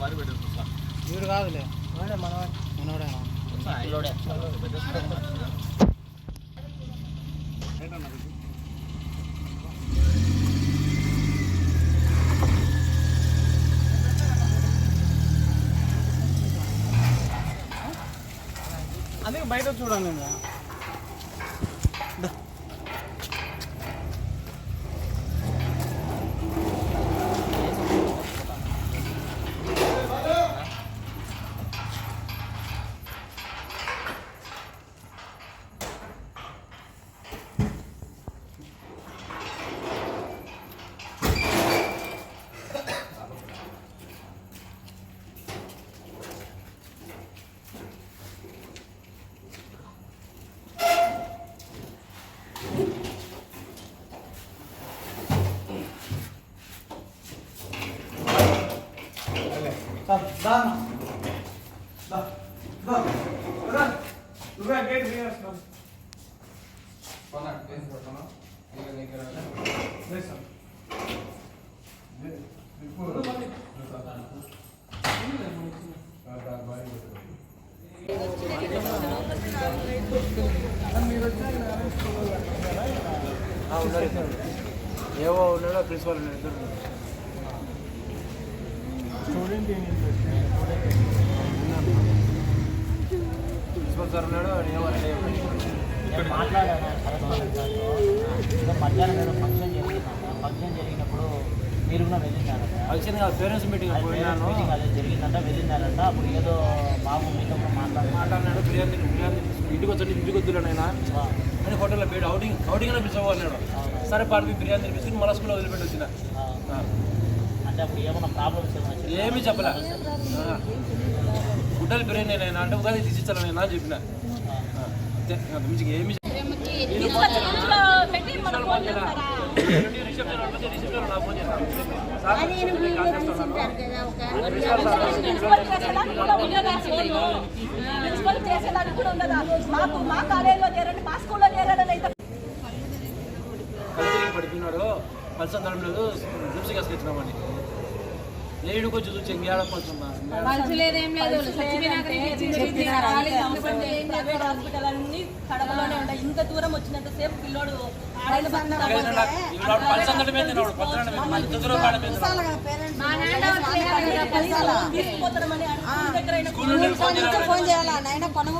మార్చిలో భారీ పెట్టేసి సార్ వీడు కాదులే మనోడేనా అందుకే బయట చూడండి నువ్వే గేట్ తీయేస్తున్నావు. లేదు సార్. ఆ, ఉన్నారు ఇద్దరు. ఏవో ఉన్నాడో ప్రిన్సిపల్ ఉన్నాడు. మధ్యాహ్నం ఏదో ఫంక్షన్ జరిగిందంట ఫంక్షన్ జరిగినప్పుడు మీరు కూడా వెళ్ళినారంట ఫంక్షన్ పేరెంట్స్ మీటింగ్ పోయినాను మీటింగ్ అదే జరిగిందంట వెళ్ళినారంట అప్పుడు ఏదో బాబు మీతో మాట్లాడు మాట్లాడారు మాట్లాడినాడు బిర్యానీ బిర్యానీ ఇంటికి వచ్చి ఇంటికి వద్దులేనైనా అని హోటల్లో పోయాడు అవుటింగ్ అవుటింగ్ పిలిచమన్నాడు సరే పాడికి బిర్యానీ తినిపిస్తుంది మళ్ళీ స్కూల్లో వదిలిపెట్టి వచ్చిన అంటే అప్పుడు ఏమైనా ప్రాబ్లమ్స్ ఏమైనా చెప్పారా? ఏమీ చెప్పలే. గుడ్డలు బిర్యానీ అయినా అంటే ఉగాది తీసిచ్చాలని అని చెప్పిన. ఆ. అంతే. అంత మించి ఏమీ చేసేదానికి కూడా ఉండదా ఫోను? ప్రిన్సిపల్ చేసేదానికి కూడా ఉండదా? మాకు మా కాలేజీలో చేరండి మా స్కూల్లో చేరడం అయితే. కలిసి పడిపోయినాడు పల్సన్ తడం లేదు జిప్సీ ఇచ్చినామని లేడు కొంచెం చూసి ఇంత దూరం వచ్చినంత సేపు పిల్లోడు ఫోన్ చేయాలా? నాయన కొనము